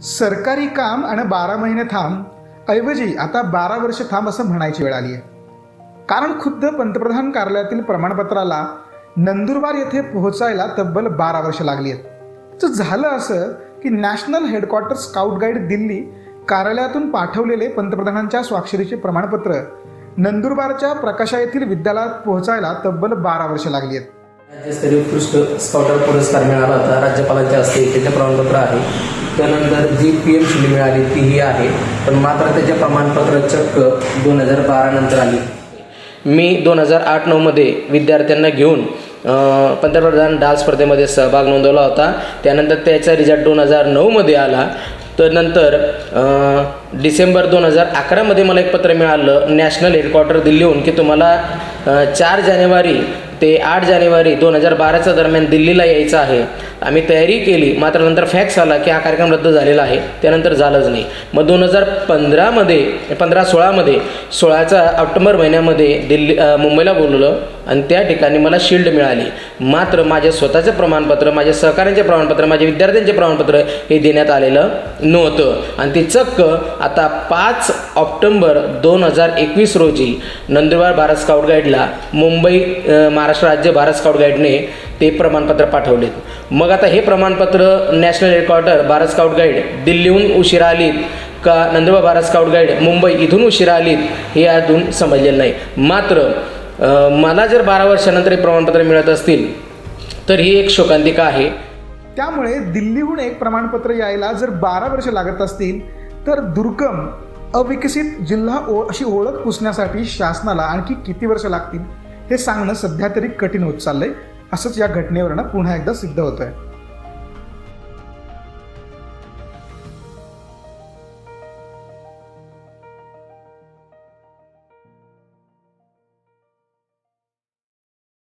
सरकारी काम आणि बारा महिने थांब ऐवजी आता बारा वर्ष थांब असं म्हणायची वेळ आली आहे कारण खुद्द पंतप्रधान कार्यालयातील प्रमाणपत्राला नंदुरबार येथे पोहोचायला तब्बल बारा वर्ष लागली आहेत तर झालं असं की national headquarter scout guide Delhi कार्यालयातून पाठवलेले पंतप्रधानांच्या स्वाक्षरीचे प्रमाणपत्र नंदुरबारच्या प्रकाशा येथील विद्यालयात पोहोचायला तब्बल बारा वर्ष लागली आहेत राज्यस्तरीय उत्कृष्ट स्काउटर पुरस्कार मिळाला होता. राज्यपालांच्या हस्ते त्याचे प्रमाणपत्र आहे. त्यानंतर जी पी एम श्रेणी मिळाली तीही आहे. पण मात्र त्याचे प्रमाणपत्र चक्क दोन हजार बारा नंतर आली. मी दोन हजार आठ नऊमध्ये विद्यार्थ्यांना घेऊन पंतप्रधान डाल स्पर्धेमध्ये सहभाग नोंदवला होता. त्यानंतर त्याचा रिझल्ट दोन हजार नऊमध्ये आला. तर नंतर डिसेंबर दोन हजार अकरामध्ये मला एक पत्र मिळालं नॅशनल हेडक्वार्टर दिल्लीहून की तुम्हाला चार जानेवारी ते आठ जानेवारी दोन हजार बाराच्या दरम्यान दिल्लीला यायचं आहे. आम्ही तयारी केली मात्र नंतर फॅक्स आला की हा कार्यक्रम रद्द झालेला आहे. त्यानंतर झालंच नाही. मग दोन हजार पंधरामध्ये पंधरा सोळामध्ये सोळाचा ऑक्टोबर महिन्यामध्ये दिल्ली मुंबईला बोलवलं आणि त्या ठिकाणी मला शिल्ड मिळाली. मात्र माझे स्वतःचे प्रमाणपत्र माझ्या सहकाऱ्यांचे प्रमाणपत्र माझे विद्यार्थ्यांचे प्रमाणपत्र हे देण्यात आलेलं नव्हतं. आणि ते चक्क आता पाच ऑक्टोंबर दोन हजार एकवीस रोजी नंदुरबार भारत स्काउट गाईडला मुंबई महाराष्ट्र महाराष्ट्र राज्य भारत स्काउट गाईडने ते प्रमाणपत्र पाठवलेत. मग आता हे प्रमाणपत्र national headquarter Bharat scout guide दिल्लीहून उशिरा आलीत का नंदुरबार भारत स्काउट गाईड मुंबई इथून उशिरा आलीत हे अजून समजलेलं नाही. मात्र मला जर बारा वर्षानंतर हे प्रमाणपत्र मिळत असतील तर ही एक शोकांतिका आहे. त्यामुळे दिल्लीहून एक प्रमाणपत्र यायला जर बारा वर्ष लागत असतील तर दुर्गम अविकसित जिल्हा ओ अशी ओळख पुसण्यासाठी शासनाला आणखी किती वर्ष लागतील? हे सांगणं सध्या तरी कठीण होत चाललंय. असंच या घटनेवरनं पुन्हा एकदा सिद्ध होत आहे